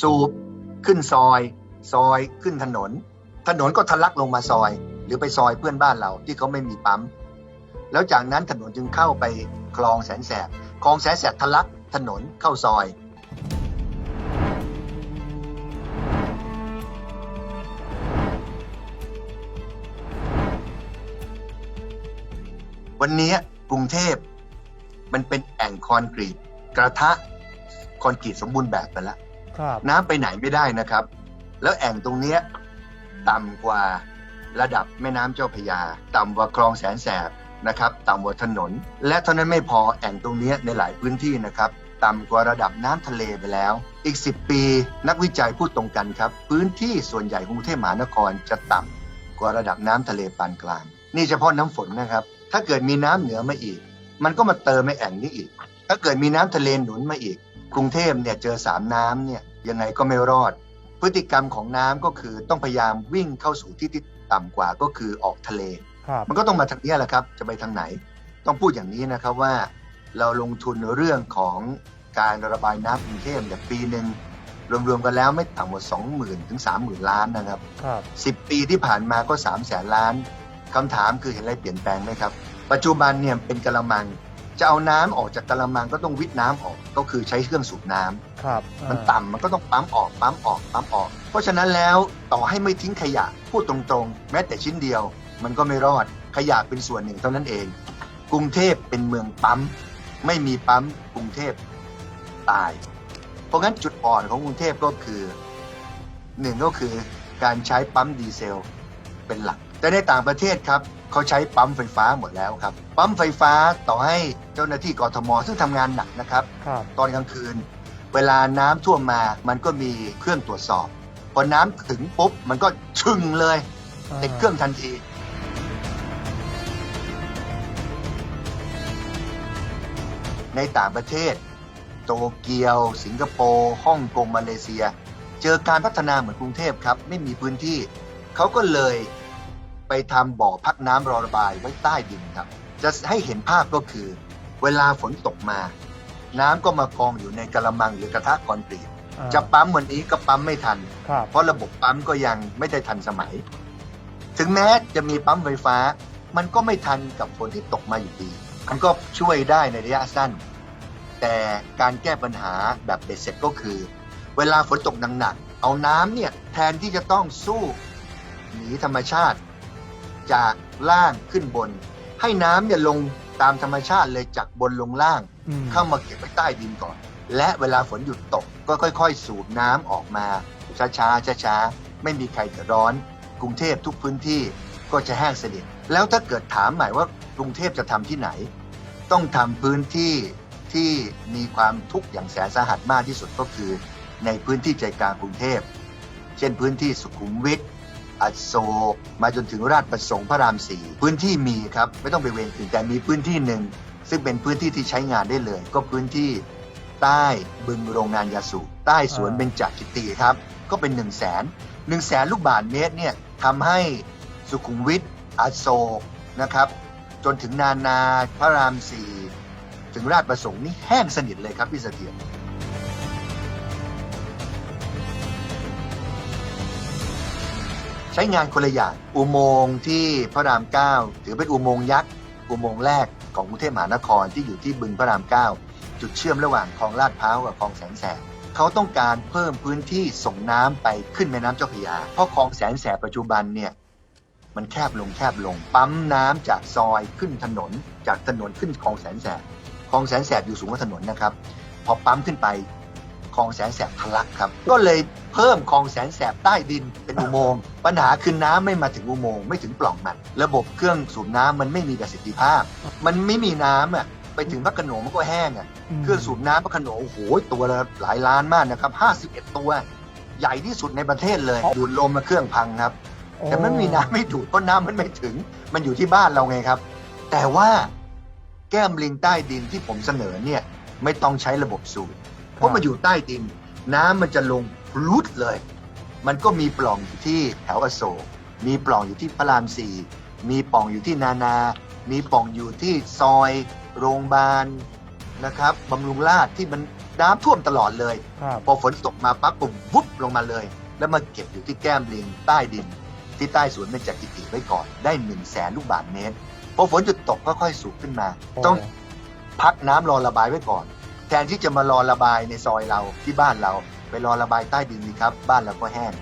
สูบขึ้นซอย ซอยขึ้นถนน ถนนก็ทะลักลงมาซอย หรือไปซอยเพื่อนบ้านเราที่เขาไม่มีปั๊ม แล้วจากนั้นถนนจึงเข้าไปคลองแสนแสบคลองแสนแสบทะลักถนนเข้าซอยวันนี้กรุงเทพมันเป็นแอ่งคอนกรีต กระทะคอนกรีตสมบูรณ์แบบไปแล้ว น้ำไปไหนไม่ได้นะครับ แล้วแอ่งตรงเนี้ยต่ำกว่าระดับแม่น้ำเจ้าพยา ต่ำกว่าคลองแสนแสบนะครับต่ำกว่าถนน และเท่านั้นไม่พอแอ่งตรงนี้ในหลายพื้นที่นะครับต่ำกว่าระดับน้ำทะเลไปแล้ว อีก 10 ปีนักวิจัยพูดตรงกันครับ พื้นที่ส่วนใหญ่กรุงเทพมหานครจะต่ำกว่าระดับน้ำทะเลปานกลาง นี่เฉพาะน้ำฝนนะครับ ถ้าเกิดมีน้ำเหนือมาอีก มันก็มาเติมในแอ่งนี้อีก ถ้าเกิดมีน้ำทะเลหนุนมาอีก กรุงเทพเนี่ยเจอสามน้ำเนี่ยยังไงก็ไม่รอด พฤติกรรมของน้ำก็คือต้องพยายามวิ่งเข้าสู่ที่ที่ต่ำกว่าก็คือออกทะเลครับมันก็ต้องมาทางนี้แหละครับจะไปทางไหน ต้องพูดอย่างนี้นะครับว่า เราลงทุนเรื่องของการระบายน้ำกรุงเทพเนี่ยปีหนึ่งรวมๆกันแล้วไม่ต่ำกว่า20,000ถึง30,000 ล้านนะครับครับ10 ปีที่ผ่านมาก็3 0 0แสนล้านคำถามคือเห็นอะไรเปลี่ยนแปลงไหมครับ ปัจจุบันเนี่ยเป็นกระมัง จะเอาน้ำออกจากกระมังก็ต้องวิทน้ำออกก็คือใช้เครื่องสูบน้ำครับมันต่ำมันก็ต้องปั๊มออกปั๊มออกปั๊มออก เพราะฉะนั้นแล้วต่อให้ไม่ทิ้งขยะพูดตรงๆ แม้แต่ชิ้นเดียว มันก็ไม่รอดขยะเป็นส่วนหนึ่งเท่านั้นเอง กรุงเทพเป็นเมืองปั๊ม ไม่มีปั๊มกรุงเทพตาย เพราะงั้นจุดอ่อนของกรุงเทพก็คือหนึ่งก็คือการใช้ปั๊มดีเซลเป็นหลัก แต่ในต่างประเทศครับเขาใช้ปั๊มไฟฟ้าหมดแล้วครับ ปั๊มไฟฟ้าต่อให้เจ้าหน้าที่กทมซึ่งทำงานหนักนะครับครับตอนกลางคืน เวลาน้ำท่วมมามันก็มีเครื่องตรวจสอบพอน้ำถึงปุ๊บมันก็ชึงเลยติดเครื่องทันทีในต่างประเทศ โตเกียว สิงคโปร์ฮ่องกงมาเลเซีย เจอการพัฒนาเหมือนกรุงเทพครับ ไม่มีพื้นที่ เขาก็เลย ไปทำบ่อพักน้ำรอระบายไว้ใต้ดินครับ จะให้เห็นภาพก็คือ เวลาฝนตกมา น้ำก็มากองอยู่ในกระมังหรือกระทะคอนกรีตอ่าจะปั๊มวันนี้ก็ปั๊มไม่ทันครับเพราะระบบปั๊มก็ยังไม่ได้ทันสมัย ถึงแม้จะมีปั๊มไฟฟ้า มันก็ไม่ทันกับฝนที่ตกมาอยู่ดี มันก็ช่วยได้ในระยะสั้น แต่การแก้ปัญหาแบบเบ็ดเสร็จก็คือ เวลาฝนตกหนักๆเอาน้ำเนี่ยแทนที่จะต้องสู้หนีธรรมชาติ จากล่างขึ้นบน ให้น้ำเนี่ยลงตามธรรมชาติเลยจากบนลงล่าง อืมเข้ามาเก็บไว้ใต้ดินก่อน และเวลาฝนหยุดตกก็ค่อย ๆ สูบน้ำออกมา ช้าๆช้าๆไม่มีใครเดือดร้อน กรุงเทพทุกพื้นที่ก็จะแห้งสนิทแล้วถ้าเกิดถามใหม่ว่ากรุงเทพจะทำที่ไหน ต้องทำพื้นที่ที่มีความทุกข์อย่างแสนสาหัสมากที่สุดก็คือ ในพื้นที่ใจกลางกรุงเทพ เช่นพื้นที่สุขุมวิท อโศกมาจนถึงราชประสงค์พระรามสี่พื้นที่มีครับ ไม่ต้องไปเวรคืนแต่มีพื้นที่หนึ่ง ซึ่งเป็นพื้นที่ที่ใช้งานได้เลย ก็พื้นที่ใต้บึงโรงงานยาสูบใต้สวนเบญจกิติครับ ก็เป็น1นึ่งแสนหนึ่งแสนลูกบาทเมตรเนี่ยทำให้สุขุมวิทอโศกนะครับ จนถึงนานาพระรามสี่ถึงราชประสงค์นี่แห้งสนิทเลยครับพี่เสถียร ใช้งานคนละอย่างอุโมงค์ที่พระรามเก้าถือเป็นอุโมงค์ยักษ์อุโมงค์แรกของกรุงเทพมหานครที่อยู่ที่บึงพระรามเก้าจุดเชื่อมระหว่างคลองลาดพร้าวกับคลองแสนแสบเขาต้องการเพิ่มพื้นที่ส่งน้ำไปขึ้นแม่น้ำเจ้าพระยา เพราะคลองแสนแสบปัจจุบันเนี่ยมันแคบลงแคบลง ปั๊มน้ำจากซอยขึ้นถนน จากถนนขึ้นคลองแสนแสบคลองแสนแสบอยู่สูงกว่าถนนนะครับ พอปั๊มขึ้นไป คลองแสนแสบทะลักครับ ก็เลยเพิ่มคลองแสนแสบใต้ดินเป็นอุโมงค์ปัญหาคือน้ำไม่มาถึงอุโมงค์ไม่ถึงปล่องมัน ระบบเครื่องสูบน้ำมันไม่มีประสิทธิภาพ มันไม่มีน้ำอะไปถึงพระโขนงมันก็แห้งอะมเครื่องสูบน้ำพระโขนงโอ้โหตัวละหลายล้านมากนะครับ51 ตัว ใหญ่ที่สุดในประเทศเลยดูดลมมาเครื่องพังครับโอ้แต่มันมีน้ำไม่ดูดเพราะน้ำมันไม่ถึง มันอยู่ที่บ้านเราไงครับ แต่ว่าแก้มลิงใต้ดินที่ผมเสนอเนี่ย ไม่ต้องใช้ระบบสูบ เพราะมันอยู่ใต้ดิน น้ำมันจะลงพลุดเลย มันก็มีปล่องอยู่ที่แถวอโศกมีปล่องอยู่ที่พระรามสี่มีปล่องอยู่ที่นานา มีปล่องอยู่ที่ซอย โรงพยาบาลนะครับบำรุงราษฎร์ที่มันน้ำท่วมตลอดเลยครับพอฝนตกมาปั๊บปุ๊บวุบลงมาเลย แล้วมาเก็บอยู่ที่แก้มลิงใต้ดิน ที่ใต้สวนเบญจกิติไว้ก่อนได้หนึ่งแสนลูกบาศก์เมตรพอฝนหยุดตกก็ค่อยสูบขึ้นมา ต้องพักน้ำรอระบายไว้ก่อนแทนที่จะมารอระบายในซอยเราที่บ้านเรา ไปรอระบายใต้ดินนี่ครับ บ้านเราก็แห้ง